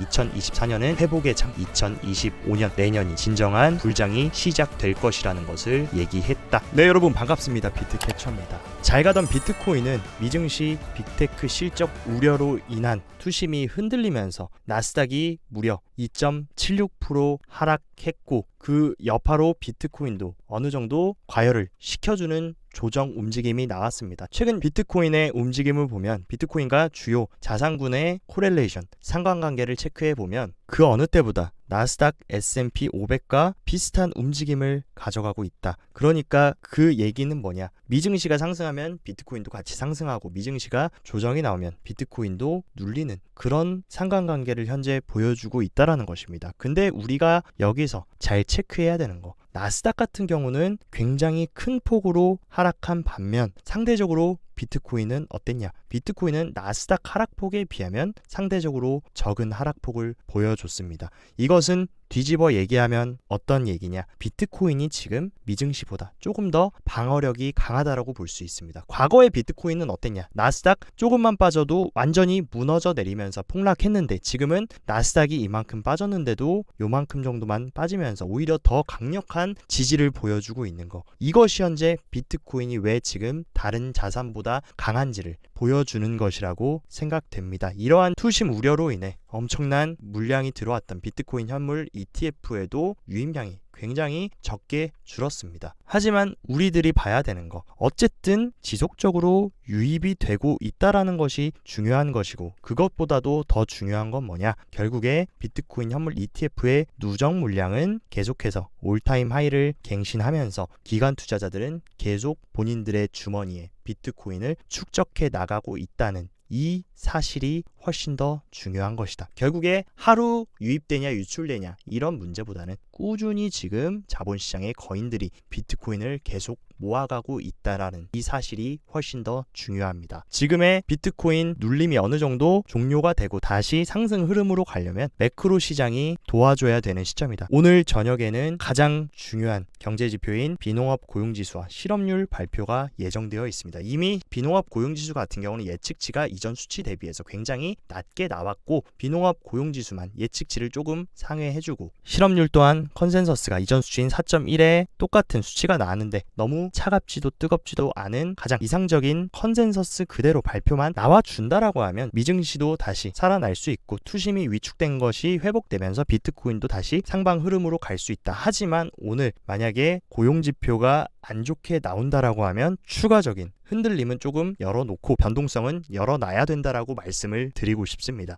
2024년은 회복의 장, 2025년 내년이 진정한 불장이 시작될 것이라는 것을 얘기했다. 네 여러분 반갑습니다. 비트캐쳐입니다. 잘 가던 비트코인은 미증시 빅테크 실적 우려로 인한 투심이 흔들리면서 나스닥이 무려 2.76% 하락했고 그 여파로 비트코인도 어느 정도 과열을 시켜주는 조정 움직임이 나왔습니다. 최근 비트코인의 움직임을 보면 비트코인과 주요 자산군의 코렐레이션 상관관계를 체크해 보면 그 어느 때보다 나스닥 S&P 500과 비슷한 움직임을 가져가고 있다. 그러니까 그 얘기는 뭐냐? 미증시가 상승하면 비트코인도 같이 상승하고 미증시가 조정이 나오면 비트코인도 눌리는 그런 상관관계를 현재 보여주고 있다 라는 것입니다. 근데 우리가 여기서 잘 체크해야 되는 거 나스닥 같은 경우는 굉장히 큰 폭으로 하락한 반면 상대적으로 비트코인은 어땠냐? 비트코인은 나스닥 하락폭에 비하면 상대적으로 적은 하락폭을 보여줬습니다. 이것은 뒤집어 얘기하면 어떤 얘기냐? 비트코인이 지금 미증시보다 조금 더 방어력이 강하다라고 볼 수 있습니다. 과거의 비트코인은 어땠냐? 나스닥 조금만 빠져도 완전히 무너져 내리면서 폭락했는데 지금은 나스닥이 이만큼 빠졌는데도 요만큼 정도만 빠지면서 오히려 더 강력한 지지를 보여주고 있는 거. 이것이 현재 비트코인이 왜 지금 다른 자산보다 강한지를 보여주는 것이라고 생각됩니다. 이러한 투심 우려로 인해 엄청난 물량이 들어왔던 비트코인 현물 ETF에도 유입량이 굉장히 적게 줄었습니다. 하지만 우리들이 봐야 되는 거 어쨌든 지속적으로 유입이 되고 있다라는 것이 중요한 것이고 그것보다도 더 중요한 건 뭐냐? 결국에 비트코인 현물 ETF의 누적 물량은 계속해서 올타임 하이를 갱신하면서 기관 투자자들은 계속 본인들의 주머니에 비트코인을 축적해 나가고 있다는 이 사실이 훨씬 더 중요한 것이다. 결국에 하루 유입되냐 유출되냐 이런 문제보다는 꾸준히 지금 자본시장의 거인들이 비트코인을 계속 모아가고 있다라는 이 사실이 훨씬 더 중요합니다. 지금의 비트코인 눌림이 어느 정도 종료가 되고 다시 상승 흐름으로 가려면 매크로 시장이 도와줘야 되는 시점이다. 오늘 저녁에는 가장 중요한 경제 지표인 비농업 고용지수와 실업률 발표가 예정되어 있습니다. 이미 비농업 고용지수 같은 경우는 예측치가 이전 수치 대비해서 굉장히 낮게 나왔고 비농업 고용지수만 예측치를 조금 상회해주고 실업률 또한 컨센서스가 이전 수치인 4.1에 똑같은 수치가 나왔는데 너무 차갑지도 뜨겁지도 않은 가장 이상적인 컨센서스 그대로 발표만 나와준다라고 하면 미증시도 다시 살아날 수 있고 투심이 위축된 것이 회복되면서 비트코인도 다시 상방 흐름으로 갈 수 있다. 하지만 오늘 만약에 고용 지표가 안 좋게 나온다라고 하면 추가적인 흔들림은 조금 열어놓고 변동성은 열어놔야 된다라고 말씀을 드리고 싶습니다.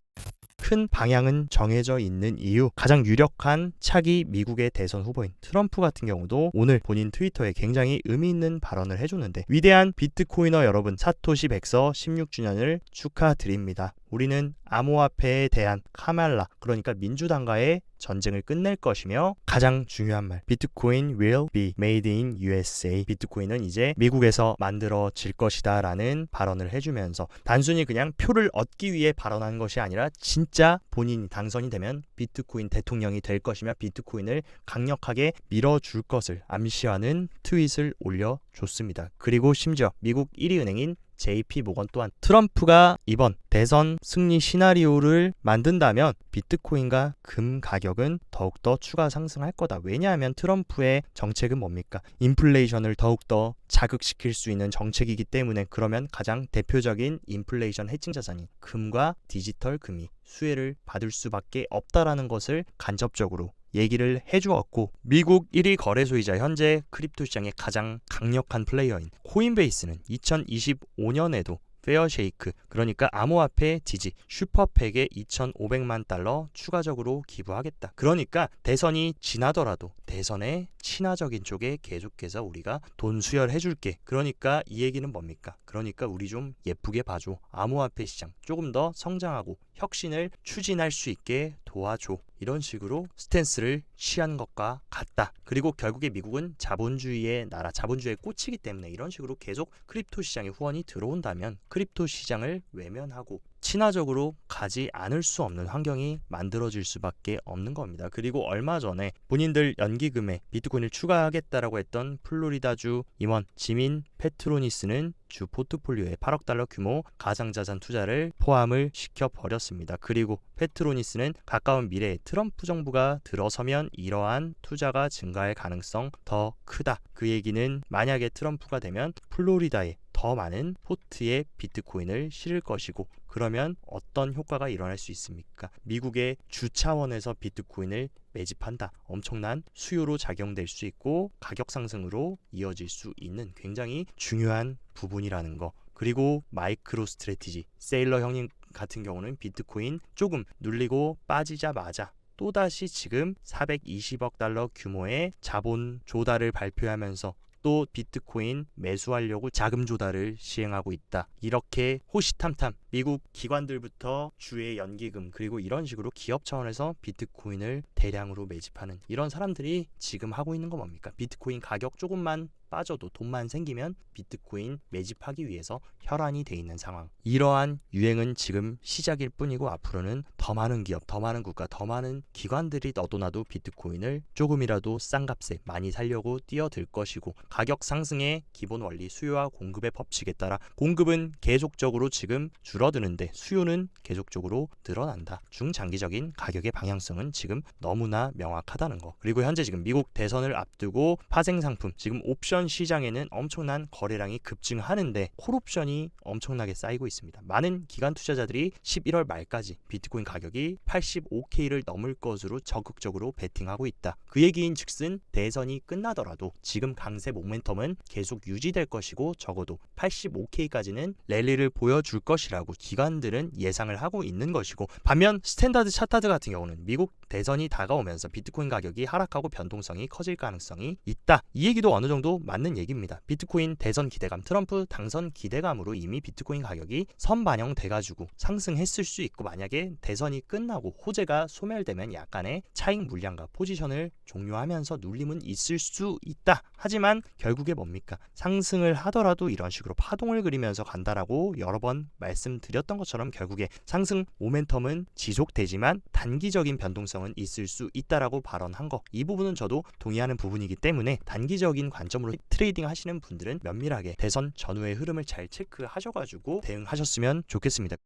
큰 방향은 정해져 있는 이유 가장 유력한 차기 미국의 대선 후보인 트럼프 같은 경우도 오늘 본인 트위터에 굉장히 의미 있는 발언을 해줬는데 위대한 비트코이너 여러분 사토시 백서 16주년을 축하드립니다. 우리는 암호화폐에 대한 카말라 그러니까 민주당과의 전쟁을 끝낼 것이며 가장 중요한 말 비트코인 will be made in USA 비트코인은 이제 미국에서 만들어질 것이다 라는 발언을 해주면서 단순히 그냥 표를 얻기 위해 발언한 것이 아니라 진짜 본인이 당선이 되면 비트코인 대통령이 될 것이며 비트코인을 강력하게 밀어줄 것을 암시하는 트윗을 올려줬습니다. 그리고 심지어 미국 1위 은행인 JP 모건 또한 트럼프가 이번 대선 승리 시나리오를 만든다면 비트코인과 금 가격은 더욱더 추가 상승할 거다. 왜냐하면 트럼프의 정책은 뭡니까? 인플레이션을 더욱더 자극시킬 수 있는 정책이기 때문에 그러면 가장 대표적인 인플레이션 해칭 자산인 금과 디지털 금이 수혜를 받을 수밖에 없다라는 것을 간접적으로 얘기를 해주었고 미국 1위 거래소이자 현재 크립토 시장의 가장 강력한 플레이어인 코인베이스는 2025년에도 페어쉐이크 그러니까 암호화폐 지지 슈퍼팩에 2,500만 달러 추가적으로 기부하겠다. 그러니까 대선이 지나더라도 대선의 친화적인 쪽에 계속해서 우리가 돈 수혈해 줄게. 그러니까 이 얘기는 뭡니까? 그러니까 우리 좀 예쁘게 봐줘. 암호화폐 시장 조금 더 성장하고 혁신을 추진할 수 있게 도와줘. 이런 식으로 스탠스를 취한 것과 같다. 그리고 결국에 미국은 자본주의의 나라, 자본주의에 꽂히기 때문에 이런 식으로 계속 크립토 시장에 후원이 들어온다면 크립토 시장을 외면하고 친화적으로 가지 않을 수 없는 환경이 만들어질 수밖에 없는 겁니다. 그리고 얼마 전에 본인들 연기금에 비트코인을 추가하겠다라고 했던 플로리다주 임원 지민 페트로니스는 주 포트폴리오에 8억 달러 규모 가상자산 투자를 포함을 시켜 버렸습니다. 그리고 페트로니스는 가까운 미래에 트럼프 정부가 들어서면 이러한 투자가 증가할 가능성 더 크다. 그 얘기는 만약에 트럼프가 되면 플로리다에 더 많은 포트에 비트코인을 실을 것이고 그러면 어떤 효과가 일어날 수 있습니까? 미국의 주 차원에서 비트코인을 매집한다. 엄청난 수요로 작용될 수 있고 가격 상승으로 이어질 수 있는 굉장히 중요한 부분이라는 거. 그리고 마이크로 스트레티지 세일러 형님 같은 경우는 비트코인 조금 눌리고 빠지자마자 또다시 지금 420억 달러 규모의 자본 조달을 발표하면서 또 비트코인 매수하려고 자금 조달을 시행하고 있다. 이렇게 호시탐탐 미국 기관들부터 주의 연기금 그리고 이런 식으로 기업 차원에서 비트코인을 대량으로 매집하는 이런 사람들이 지금 하고 있는 건 뭡니까? 비트코인 가격 조금만 빠져도 돈만 생기면 비트코인 매집하기 위해서 혈안이 돼 있는 상황. 이러한 유행은 지금 시작일 뿐이고 앞으로는 더 많은 기업, 더 많은 국가, 더 많은 기관들이 너도나도 비트코인을 조금이라도 싼 값에 많이 살려고 뛰어들 것이고 가격 상승의 기본 원리 수요와 공급의 법칙에 따라 공급은 계속적으로 지금 줄어드는데 수요는 계속적으로 늘어난다. 중장기적인 가격의 방향성은 지금 너무나 명확하다는 거. 그리고 현재 지금 미국 대선을 앞두고 파생 상품 지금 옵션 옵션 시장에는 엄청난 거래량이 급증하는데 콜옵션이 엄청나게 쌓이고 있습니다. 많은 기관 투자자들이 11월 말까지 비트코인 가격이 85K를 넘을 것으로 적극적으로 베팅하고 있다. 그 얘기인 즉슨 대선이 끝나더라도 지금 강세 모멘텀은 계속 유지될 것이고 적어도 85K까지는 랠리를 보여줄 것이라고 기관들은 예상을 하고 있는 것이고 반면 스탠다드 차타드 같은 경우는 미국 대선이 다가오면서 비트코인 가격이 하락하고 변동성이 커질 가능성이 있다. 이 얘기도 어느 정도 맞는 얘기입니다. 비트코인 대선 기대감, 트럼프 당선 기대감으로 이미 비트코인 가격이 선반영돼 가지고 상승했을 수 있고 만약에 대선이 끝나고 호재가 소멸되면 약간의 차익 물량과 포지션을 종료하면서 눌림은 있을 수 있다. 하지만 결국에 뭡니까? 상승을 하더라도 이런 식으로 파동을 그리면서 간다라고 여러 번 말씀드렸던 것처럼 결국에 상승 모멘텀은 지속되지만 단기적인 변동성은 있을 수 있다라고 발언한 거. 이 부분은 저도 동의하는 부분이기 때문에 단기적인 관점으로 트레이딩 하시는 분들은 면밀하게 대선 전후의 흐름을 잘 체크하셔가지고 대응하셨으면 좋겠습니다.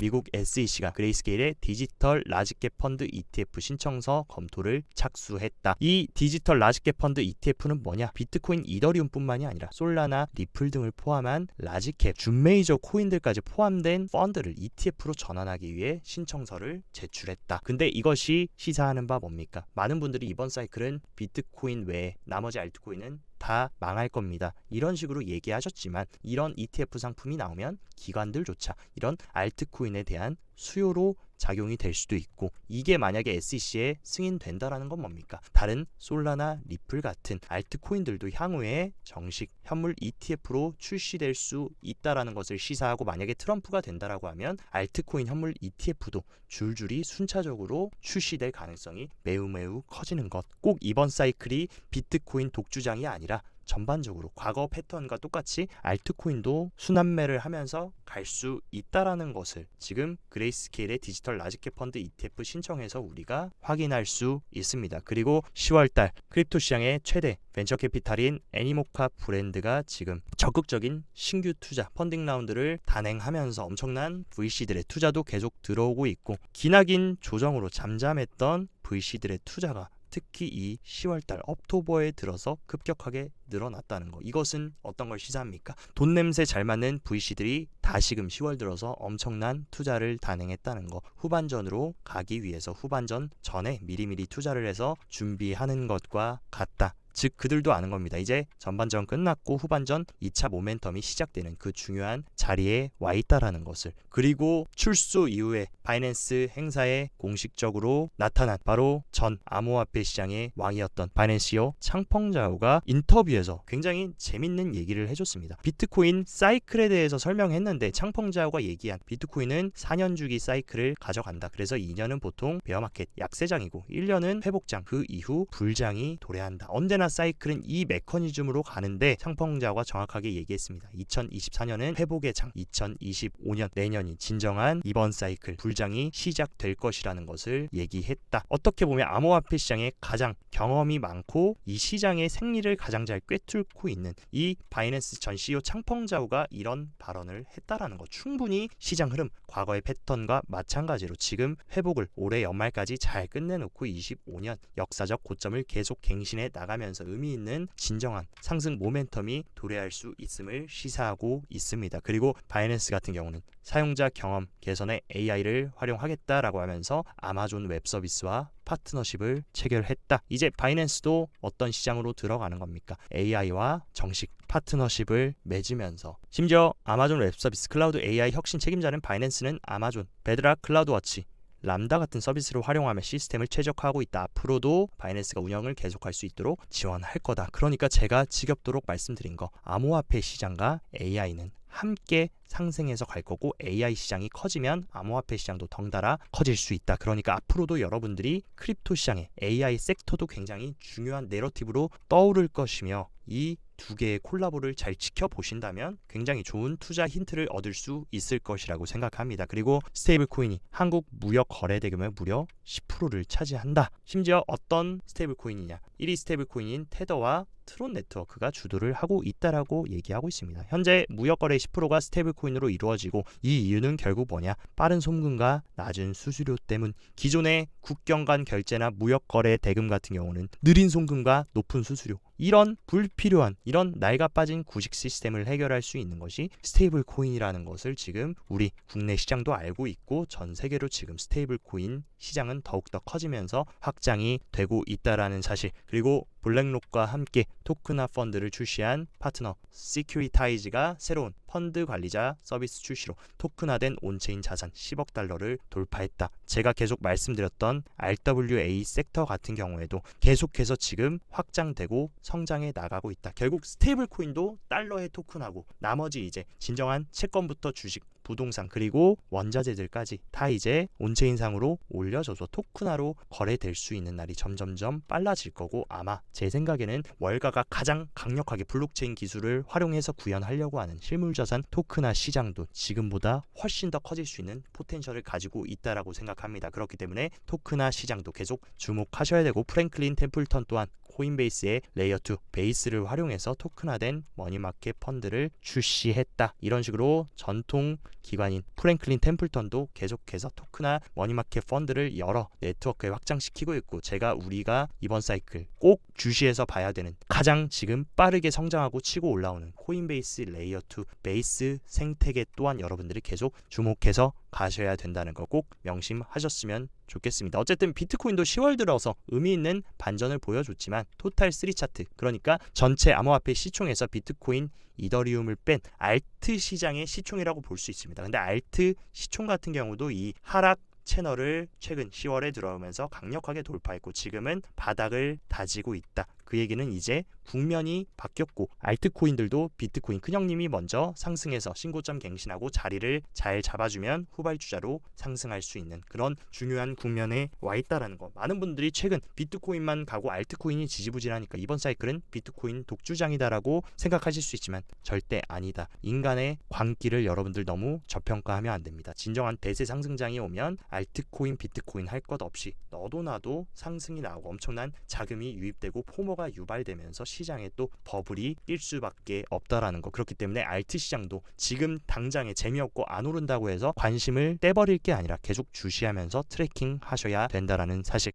미국 SEC가 그레이스케일의 디지털 라지캡 펀드 ETF 신청서 검토를 착수했다. 이 디지털 라지캡 펀드 ETF는 뭐냐? 비트코인, 이더리움뿐만이 아니라 솔라나, 리플 등을 포함한 라지캡, 준메이저 코인들까지 포함된 펀드를 ETF로 전환하기 위해 신청서를 제출했다. 근데 이것이 시사하는 바 뭡니까? 많은 분들이 이번 사이클은 비트코인 외에 나머지 알트코인은 다 망할 겁니다. 이런 식으로 얘기하셨지만 이런 ETF 상품이 나오면 기관들조차 이런 알트코인에 대한 수요로 작용이 될 수도 있고 이게 만약에 SEC에 승인된다라는 건 뭡니까? 다른 솔라나 리플 같은 알트코인들도 향후에 정식 현물 ETF로 출시될 수 있다라는 것을 시사하고 만약에 트럼프가 된다라고 하면 알트코인 현물 ETF도 줄줄이 순차적으로 출시될 가능성이 매우 매우 커지는 것. 꼭 이번 사이클이 비트코인 독주장이 아니라 전반적으로 과거 패턴과 똑같이 알트코인도 순환매를 하면서 갈 수 있다라는 것을 지금 그레이스케일의 디지털 라지캡 펀드 ETF 신청해서 우리가 확인할 수 있습니다. 그리고 10월달 크립토 시장의 최대 벤처 캐피탈인 애니모카 브랜드가 지금 적극적인 신규 투자 펀딩 라운드를 단행하면서 엄청난 VC들의 투자도 계속 들어오고 있고 기나긴 조정으로 잠잠했던 VC들의 투자가 특히 이 10월달 업토버에 들어서 급격하게 늘어났다는 거. 이것은 어떤 걸 시사합니까? 돈 냄새 잘 맞는 VC들이 다시금 10월 들어서 엄청난 투자를 단행했다는 거. 후반전으로 가기 위해서 후반전 전에 미리미리 투자를 해서 준비하는 것과 같다. 즉 그들도 아는 겁니다. 이제 전반전 끝났고 후반전 2차 모멘텀이 시작되는 그 중요한 자리에 와 있다라는 것을 그리고 출소 이후에 바이낸스 행사에 공식적으로 나타난 바로 전 암호화폐 시장의 왕이었던 바이낸시오 창펑자오가 인터뷰에서 굉장히 재밌는 얘기를 해줬습니다. 비트코인 사이클에 대해서 설명했는데 창펑자오가 얘기한 비트코인은 4년 주기 사이클을 가져간다. 그래서 2년은 보통 베어마켓 약세장이고 1년은 회복장 그 이후 불장이 도래한다. 언제나 언제나 사이클은 이 메커니즘으로 가는데 창펑자오가 정확하게 얘기했습니다. 2024년은 회복의 장, 2025년 내년이 진정한 이번 사이클 불장이 시작될 것이라는 것을 얘기했다. 어떻게 보면 암호화폐 시장에 가장 경험이 많고 이 시장의 생리를 가장 잘 꿰뚫고 있는 이 바이낸스 전 CEO 창펑자오가 이런 발언을 했다라는 것 충분히 시장 흐름 과거의 패턴과 마찬가지로 지금 회복을 올해 연말까지 잘 끝내놓고 25년 역사적 고점을 계속 갱신해 나가면서 의미 있는 진정한 상승 모멘텀이 도래할 수 있음을 시사하고 있습니다. 그리고 바이낸스 같은 경우는 사용자 경험 개선에 AI를 활용하겠다라고 하면서 아마존 웹 서비스와 파트너십을 체결했다. 이제 바이낸스도 어떤 시장으로 들어가는 겁니까? AI와 정식 파트너십을 맺으면서 심지어 아마존 웹 서비스 클라우드 AI 혁신 책임자는 바이낸스는 아마존 베드락 클라우드 워치 람다 같은 서비스를 활용하며 시스템을 최적화하고 있다. 앞으로도 바이낸스가 운영을 계속할 수 있도록 지원할 거다. 그러니까 제가 지겹도록 말씀드린 거 암호화폐 시장과 AI는 함께 상승해서 갈 거고 AI 시장이 커지면 암호화폐 시장도 덩달아 커질 수 있다. 그러니까 앞으로도 여러분들이 크립토 시장에 AI 섹터도 굉장히 중요한 내러티브로 떠오를 것이며 이 두 개의 콜라보를 잘 지켜보신다면 굉장히 좋은 투자 힌트를 얻을 수 있을 것이라고 생각합니다. 그리고 스테이블 코인이 한국 무역 거래 대금의 무려 10%를 차지한다. 심지어 어떤 스테이블 코인이냐? 1위 스테이블 코인인 테더와 트론 네트워크가 주도를 하고 있다라고 얘기하고 있습니다. 현재 무역 거래 10%가 스테이블 코인 으로 이루어지고 이 이유는 결국 뭐냐? 빠른 송금과 낮은 수수료 때문. 기존의 국경 간 결제나 무역 거래 대금 같은 경우는 느린 송금과 높은 수수료 이런 불필요한 이런 낡아 빠진 구식 시스템을 해결할 수 있는 것이 스테이블 코인이라는 것을 지금 우리 국내 시장도 알고 있고 전 세계로 지금 스테이블 코인 시장은 더욱더 커지면서 확장이 되고 있다라는 사실 그리고 블랙록과 함께 토크나 펀드를 출시한 파트너 시큐리타이즈가 새로운 펀드 관리자 서비스 출시로 토큰화된 온체인 자산 10억 달러를 돌파했다. 제가 계속 말씀드렸던 RWA 섹터 같은 경우에도 계속해서 지금 확장되고 성장해 나가고 있다. 결국 스테이블 코인도 달러에 토큰하고 나머지 이제 진정한 채권부터 주식 부동산 그리고 원자재들까지 다 이제 온체인상으로 올려줘서 토큰화로 거래될 수 있는 날이 점점점 빨라질 거고 아마 제 생각에는 월가가 가장 강력하게 블록체인 기술을 활용해서 구현하려고 하는 실물자산 토큰화 시장도 지금보다 훨씬 더 커질 수 있는 포텐셜을 가지고 있다라고 생각합니다. 그렇기 때문에 토큰화 시장도 계속 주목하셔야 되고 프랭클린 템플턴 또한 코인베이스의 레이어 2 베이스를 활용해서 토큰화된 머니마켓 펀드를 출시했다. 이런 식으로 전통 기관인 프랭클린 템플턴도 계속해서 토큰화 머니마켓 펀드를 여러 네트워크에 확장시키고 있고 제가 우리가 이번 사이클 꼭 주시해서 봐야 되는 가장 지금 빠르게 성장하고 치고 올라오는 코인베이스 레이어 2 베이스 생태계 또한 여러분들이 계속 주목해서 가셔야 된다는 거 꼭 명심하셨으면 좋겠습니다. 어쨌든 비트코인도 10월 들어서 의미 있는 반전을 보여줬지만 토탈 3 차트 그러니까 전체 암호화폐 시총에서 비트코인 이더리움을 뺀 알트 시장의 시총이라고 볼 수 있습니다. 근데 알트 시총 같은 경우도 이 하락 채널을 최근 10월에 들어오면서 강력하게 돌파했고 지금은 바닥을 다지고 있다. 그 얘기는 이제 국면이 바뀌었고 알트코인들도 비트코인 큰형님이 먼저 상승해서 신고점 갱신하고 자리를 잘 잡아주면 후발주자로 상승할 수 있는 그런 중요한 국면에 와 있다라는 거. 많은 분들이 최근 비트코인만 가고 알트코인이 지지부진하니까 이번 사이클은 비트코인 독주장이다라고 생각하실 수 있지만 절대 아니다. 인간의 광기를 여러분들 너무 저평가하면 안 됩니다. 진정한 대세 상승장이 오면 알트코인, 비트코인 할 것 없이 너도 나도 상승이 나오고 엄청난 자금이 유입되고 포모가 유발되면서 시장에 또 버블이 낄 수밖에 없다라는 거. 그렇기 때문에 알트 시장도 지금 당장에 재미없고 안 오른다고 해서 관심을 떼버릴 게 아니라 계속 주시하면서 트래킹 하셔야 된다라는 사실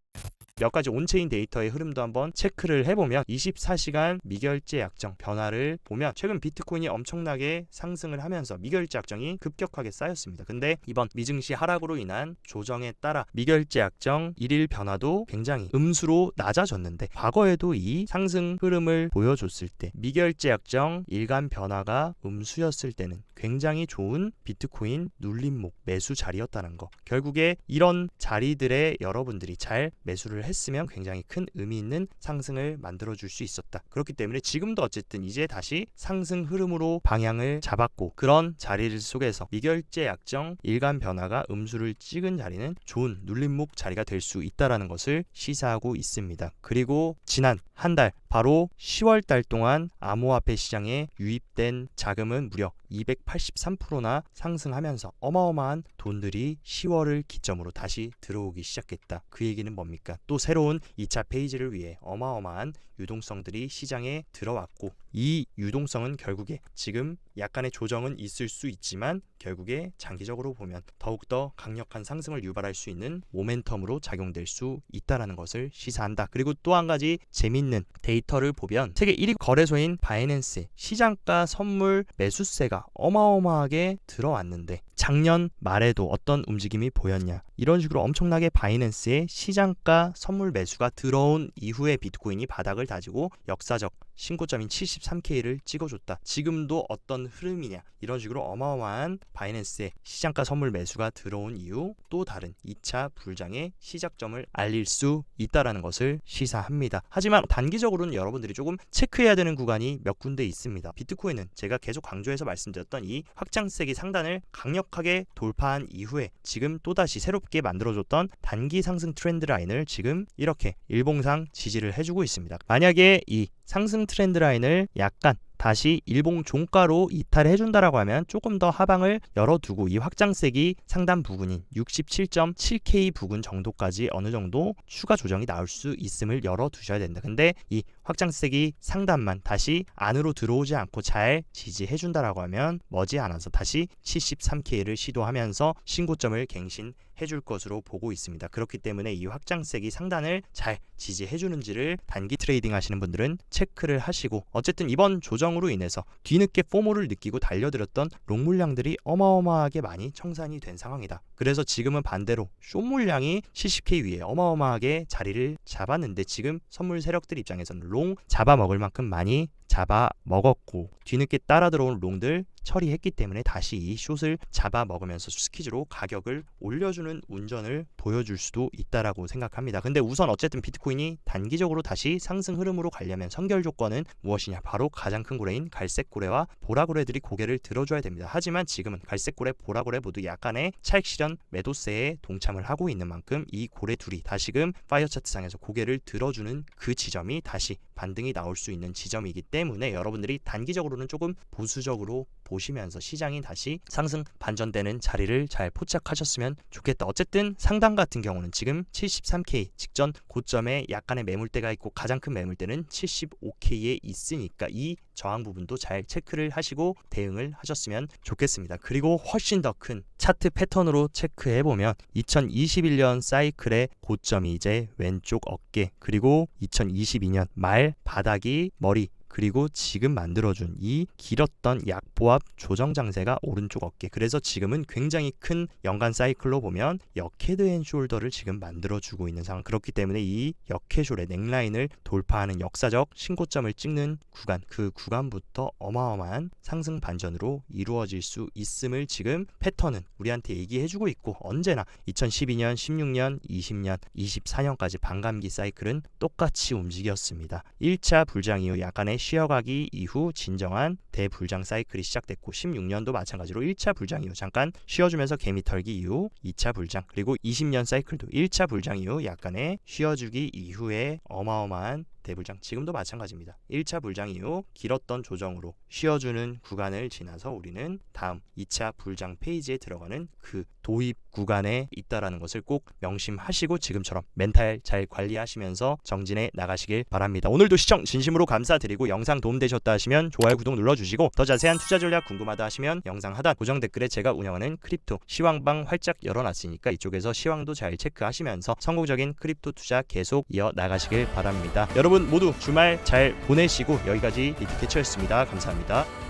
몇 가지 온체인 데이터의 흐름도 한번 체크를 해보면 24시간 미결제 약정 변화를 보면 최근 비트코인이 엄청나게 상승을 하면서 미결제 약정이 급격하게 쌓였습니다. 근데 이번 미증시 하락으로 인한 조정에 따라 미결제 약정 1일 변화도 굉장히 음수로 낮아졌는데 과거에도 이 상승 흐름을 보여줬을 때 미결제 약정 일간 변화가 음수였을 때는 굉장히 좋은 비트코인 눌림목 매수 자리였다는 거. 결국에 이런 자리들에 여러분들이 잘 매수를 했으면 굉장히 큰 의미 있는 상승을 만들어 줄 수 있었다. 그렇기 때문에 지금도 어쨌든 이제 다시 상승 흐름으로 방향을 잡았고 그런 자리를 속에서 미결제 약정 일간 변화가 음수를 찍은 자리는 좋은 눌림목 자리가 될 수 있다라는 것을 시사하고 있습니다. 그리고 지난 한 달 바로 10월 달 동안 암호화폐 시장에 유입된 자금은 무려 283%나 상승하면서 어마어마한 돈들이 10월을 기점으로 다시 들어오기 시작했다. 그 얘기는 뭡니까? 또 새로운 2차 페이지를 위해 어마어마한 유동성들이 시장에 들어왔고 이 유동성은 결국에 지금 약간의 조정은 있을 수 있지만 결국에 장기적으로 보면 더욱더 강력한 상승을 유발할 수 있는 모멘텀으로 작용될 수 있다라는 것을 시사한다. 그리고 또 한 가지 재밌는 데이터를 보면 세계 1위 거래소인 바이낸스의 시장가 선물 매수세가 어마어마하게 들어왔는데 작년 말에도 어떤 움직임이 보였냐 이런 식으로 엄청나게 바이낸스의 시장가 선물 매수가 들어온 이후에 비트코인이 바닥을 다지고 역사적 신고점인 73K를 찍어줬다. 지금도 어떤 흐름이냐 이런 식으로 어마어마한 바이낸스의 시장가 선물 매수가 들어온 이후 또 다른 2차 불장의 시작점을 알릴 수 있다라는 것을 시사합니다. 하지만 단기적으로는 여러분들이 조금 체크해야 되는 구간이 몇 군데 있습니다. 비트코인은 제가 계속 강조해서 말씀드렸던 이 확장세기 상단을 강력하게 돌파한 이후에 지금 또다시 새롭게 만들어줬던 단기 상승 트렌드 라인을 지금 이렇게 일봉상 지지를 해주고 있습니다. 만약에 이 상승 트렌드 라인을 약간 다시 일봉 종가로 이탈해 준다라고 하면 조금 더 하방을 열어두고 이 확장세기 상단 부근인 67.7K 부근 정도까지 어느 정도 추가 조정이 나올 수 있음을 열어두셔야 된다. 근데 이 확장세기 상단만 다시 안으로 들어오지 않고 잘 지지해 준다라고 하면 머지않아서 다시 73K를 시도하면서 신고점을 갱신 해줄 것으로 보고 있습니다. 그렇기 때문에 이 확장세기 상단을 잘 지지해 주는지를 단기 트레이딩 하시는 분들은 체크를 하시고 어쨌든 이번 조정 으로 인해서 뒤늦게 포모를 느끼고 달려들었던 롱 물량들이 어마어마하게 많이 청산이 된 상황이다. 그래서 지금은 반대로 숏 물량이 70K 위에 어마어마하게 자리를 잡았는데 지금 선물 세력들 입장에서는 롱 잡아먹을 만큼 많이 잡아 먹었고 뒤늦게 따라 들어온 롱들 처리했기 때문에 다시 이 숏을 잡아 먹으면서 스키즈로 가격을 올려주는 운전을 보여줄 수도 있다라고 생각합니다. 근데 우선 어쨌든 비트코인이 단기적으로 다시 상승 흐름으로 가려면 선결 조건은 무엇이냐? 바로 가장 큰 고래인 갈색 고래와 보라 고래들이 고개를 들어줘야 됩니다. 하지만 지금은 갈색 고래, 보라 고래 모두 약간의 차익 실현 매도세에 동참을 하고 있는 만큼 이 고래 둘이 다시금 파이어 차트상에서 고개를 들어주는 그 지점이 다시 반등이 나올 수 있는 지점이기 때문에 여러분들이 단기적으로는 조금 보수적으로 보시면서 시장이 다시 상승 반전되는 자리를 잘 포착하셨으면 좋겠다. 어쨌든 상단 같은 경우는 지금 73K 직전 고점에 약간의 매물대가 있고 가장 큰 매물대는 75K에 있으니까 이 저항 부분도 잘 체크를 하시고 대응을 하셨으면 좋겠습니다. 그리고 훨씬 더 큰 차트 패턴으로 체크해 보면 2021년 사이클의 고점이 이제 왼쪽 어깨 그리고 2022년 말 바닥이 머리 그리고 지금 만들어준 이 길었던 약보합 조정 장세가 오른쪽 어깨. 그래서 지금은 굉장히 큰 연간 사이클로 보면 역헤드 앤 숄더를 지금 만들어주고 있는 상황. 그렇기 때문에 이 역헤숄의 넥라인을 돌파하는 역사적 신고점을 찍는 구간, 그 구간부터 어마어마한 상승 반전으로 이루어질 수 있음을 지금 패턴은 우리한테 얘기해주고 있고 언제나 2012년, 16년, 20년, 24년까지 반감기 사이클은 똑같이 움직였습니다. 1차 불장 이후 약간의 쉬어가기 이후 진정한 대불장 사이클이 시작됐고 16년도 마찬가지로 1차 불장 이후 잠깐 쉬어주면서 개미 털기 이후 2차 불장 그리고 20년 사이클도 1차 불장 이후 약간의 쉬어주기 이후에 어마어마한 대불장 지금도 마찬가지입니다. 1차 불장 이후 길었던 조정으로 쉬어주는 구간을 지나서 우리는 다음 2차 불장 페이지에 들어가는 그 도입 구간에 있다라는 것을 꼭 명심하시고 지금처럼 멘탈 잘 관리하시면서 정진해 나가시길 바랍니다. 오늘도 시청 진심으로 감사드리고 영상 도움되셨다 하시면 좋아요 구독 눌러주시고 더 자세한 투자 전략 궁금하다 하시면 영상 하단 고정 댓글에 제가 운영하는 크립토 시황방 활짝 열어놨으니까 이쪽에서 시황도 잘 체크하시면서 성공적인 크립토 투자 계속 이어 나가시길 바랍니다. 여러분 모두 주말 잘 보내시고 여기까지 리트캐쳐였습니다. 감사합니다.